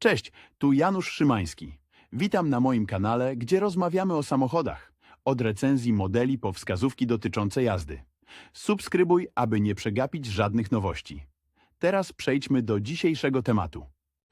Cześć, tu Janusz Szymański. Witam na moim kanale, gdzie rozmawiamy o samochodach. Od recenzji modeli po wskazówki dotyczące jazdy. Subskrybuj, aby nie przegapić żadnych nowości. Teraz przejdźmy do dzisiejszego tematu.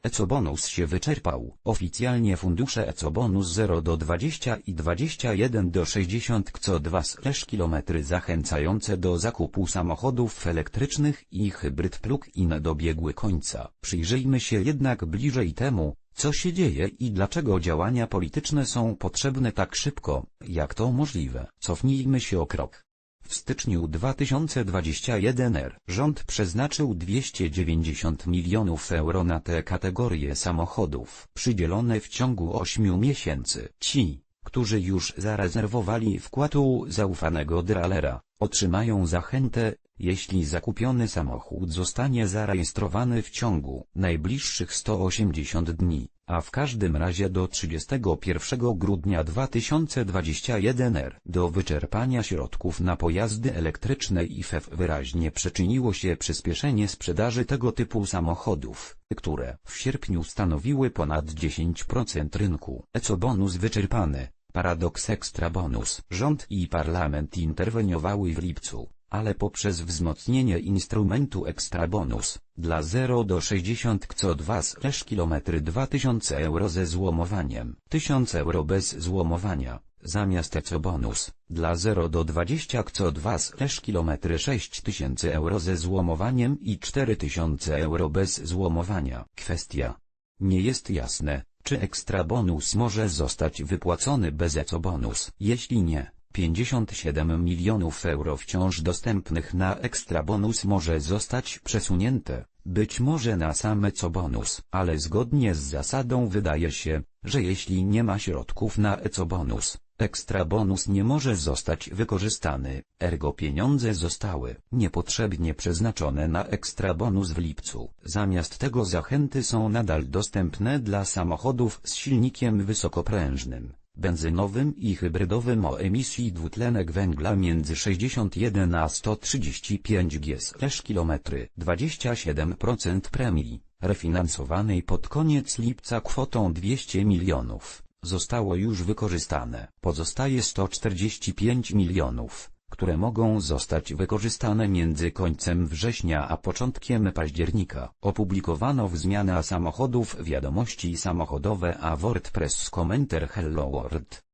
Ecobonus się wyczerpał. Oficjalnie fundusze Ecobonus 0 do 20 i 21 do 60 co 2 km zachęcające do zakupu samochodów elektrycznych i hybryd plug-in dobiegły końca. Przyjrzyjmy się jednak bliżej temu, co się dzieje i dlaczego działania polityczne są potrzebne tak szybko, jak to możliwe. Cofnijmy się o krok. W styczniu 2021 r. rząd przeznaczył 290 milionów euro na tę kategorię samochodów, przydzielone w ciągu 8 miesięcy. Ci, którzy już zarezerwowali wkład u zaufanego dealera, otrzymają zachętę, jeśli zakupiony samochód zostanie zarejestrowany w ciągu najbliższych 180 dni, a w każdym razie do 31 grudnia 2021 r. Do wyczerpania środków na pojazdy elektryczne i FEF wyraźnie przyczyniło się przyspieszenie sprzedaży tego typu samochodów, które w sierpniu stanowiły ponad 10% rynku. Ecobonus wyczerpany. Paradoks ekstra bonus. Rząd i parlament interweniowały w lipcu, ale poprzez wzmocnienie instrumentu ekstra bonus, dla 0 do 60 co 2 km 2000 euro ze złomowaniem, 1000 euro bez złomowania, zamiast ECO bonus, dla 0 do 20 co 2 km 6000 euro ze złomowaniem i 4000 euro bez złomowania. Kwestia. Nie jest jasne, czy ekstra bonus może zostać wypłacony bez ECO bonus. Jeśli nie, 57 milionów euro wciąż dostępnych na ekstra bonus może zostać przesunięte, być może na same co bonus, ale zgodnie z zasadą wydaje się, że jeśli nie ma środków na ECO bonus, ekstra bonus nie może zostać wykorzystany, ergo pieniądze zostały niepotrzebnie przeznaczone na ekstra bonus w lipcu. Zamiast tego zachęty są nadal dostępne dla samochodów z silnikiem wysokoprężnym benzynowym i hybrydowym o emisji dwutlenek węgla między 61 a 135 g/km, 27% premii, refinansowanej pod koniec lipca kwotą 200 milionów, zostało już wykorzystane. Pozostaje 145 milionów, które mogą zostać wykorzystane między końcem września a początkiem października. Opublikowano w zmiana samochodów wiadomości samochodowe a WordPress komentar Hello World.